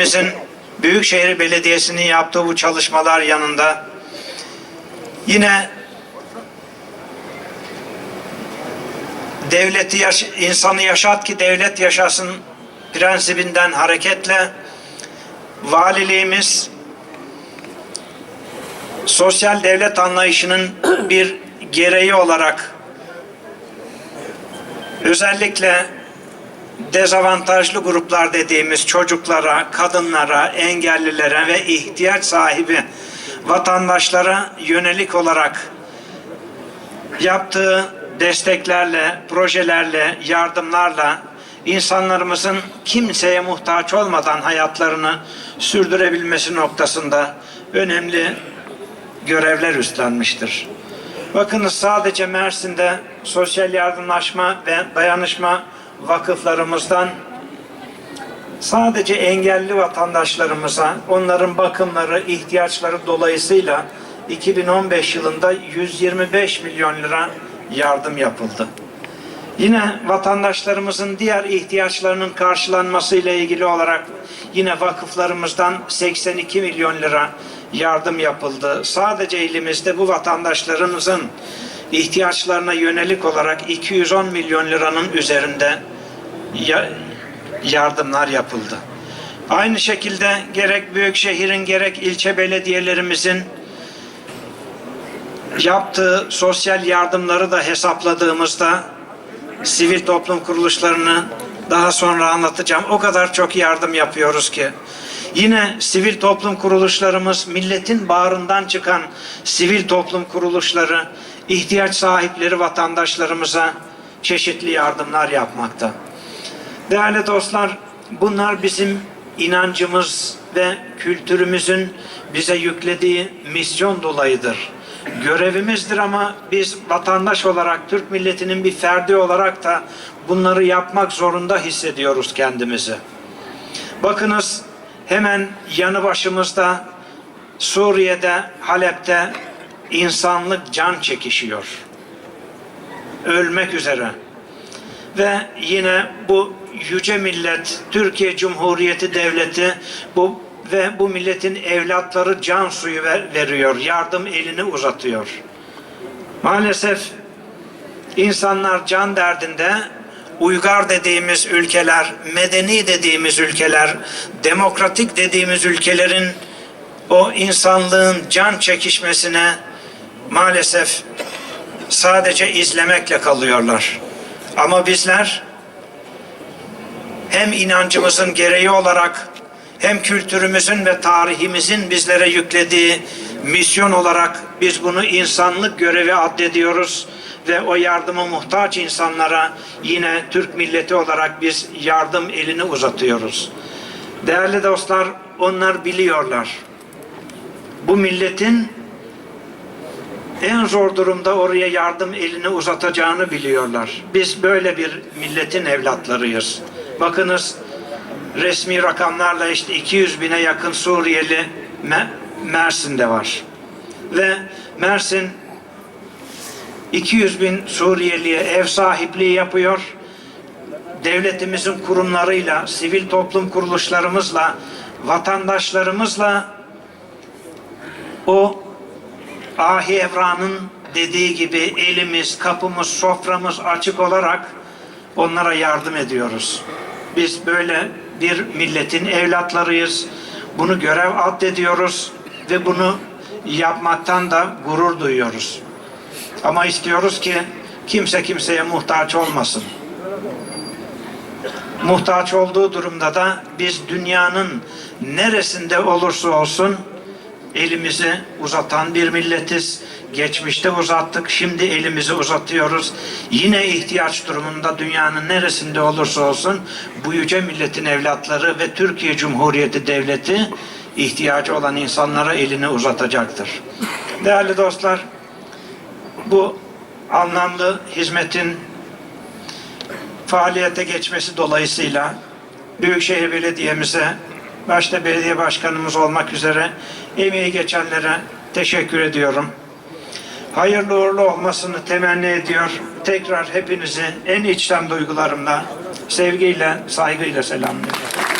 Bizim Büyükşehir Belediyesi'nin yaptığı bu çalışmalar yanında yine devleti yaş insanı yaşat ki devlet yaşasın prensibinden hareketle valiliğimiz sosyal devlet anlayışının bir gereği olarak özellikle dezavantajlı gruplar dediğimiz çocuklara, kadınlara, engellilere ve ihtiyaç sahibi vatandaşlara yönelik olarak yaptığı desteklerle, projelerle, yardımlarla insanlarımızın kimseye muhtaç olmadan hayatlarını sürdürebilmesi noktasında önemli görevler üstlenmiştir. Bakınız sadece Mersin'de sosyal yardımlaşma ve dayanışma vakıflarımızdan sadece engelli vatandaşlarımıza onların bakımları, ihtiyaçları dolayısıyla 2015 yılında 125 milyon lira yardım yapıldı. Yine vatandaşlarımızın diğer ihtiyaçlarının karşılanması ile ilgili olarak yine vakıflarımızdan 82 milyon lira yardım yapıldı. Sadece elimizde bu vatandaşlarımızın ihtiyaçlarına yönelik olarak 210 milyon liranın üzerinde ya- yardımlar yapıldı. Aynı şekilde gerek büyük şehrin gerek ilçe belediyelerimizin yaptığı sosyal yardımları da hesapladığımızda sivil toplum kuruluşlarını daha sonra anlatacağım. O kadar çok yardım yapıyoruz ki. Yine sivil toplum kuruluşlarımız milletin bağrından çıkan sivil toplum kuruluşları ihtiyaç sahipleri vatandaşlarımıza çeşitli yardımlar yapmakta. Değerli dostlar, bunlar bizim inancımız ve kültürümüzün bize yüklediği misyon dolayıdır. Görevimizdir ama biz vatandaş olarak, Türk milletinin bir ferdi olarak da bunları yapmak zorunda hissediyoruz kendimizi. Bakınız hemen yanı başımızda Suriye'de, Halep'te insanlık can çekişiyor. Ölmek üzere ve yine bu yüce millet Türkiye Cumhuriyeti Devleti bu ve bu milletin evlatları can suyu ver- veriyor, yardım elini uzatıyor. Maalesef insanlar can derdinde uygar dediğimiz ülkeler, medeni dediğimiz ülkeler, demokratik dediğimiz ülkelerin o insanlığın can çekişmesine maalesef sadece izlemekle kalıyorlar. Ama bizler hem inancımızın gereği olarak hem kültürümüzün ve tarihimizin bizlere yüklediği misyon olarak biz bunu insanlık görevi addediyoruz ve o yardıma muhtaç insanlara yine Türk milleti olarak biz yardım elini uzatıyoruz. Değerli dostlar, onlar biliyorlar. Bu milletin en zor durumda oraya yardım elini uzatacağını biliyorlar. Biz böyle bir milletin evlatlarıyız. Bakınız resmi rakamlarla işte 200 bine yakın Suriyeli Me- Mersin'de var. Ve Mersin 200 bin Suriyeliye ev sahipliği yapıyor. Devletimizin kurumlarıyla, sivil toplum kuruluşlarımızla, vatandaşlarımızla o Ahi Evran'ın dediği gibi elimiz, kapımız, soframız açık olarak onlara yardım ediyoruz. Biz böyle bir milletin evlatlarıyız. Bunu görev addediyoruz ve bunu yapmaktan da gurur duyuyoruz. Ama istiyoruz ki kimse kimseye muhtaç olmasın. Muhtaç olduğu durumda da biz dünyanın neresinde olursa olsun elimizi uzatan bir milletiz. Geçmişte uzattık, şimdi elimizi uzatıyoruz. Yine ihtiyaç durumunda dünyanın neresinde olursa olsun bu yüce milletin evlatları ve Türkiye Cumhuriyeti Devleti ihtiyacı olan insanlara elini uzatacaktır. Değerli dostlar, bu anlamlı hizmetin faaliyete geçmesi dolayısıyla Büyükşehir Belediye'mize başta belediye başkanımız olmak üzere emeği geçenlere teşekkür ediyorum. Hayırlı uğurlu olmasını temenni ediyor. Tekrar hepinizi en içten duygularımla sevgiyle, saygıyla selamlıyorum.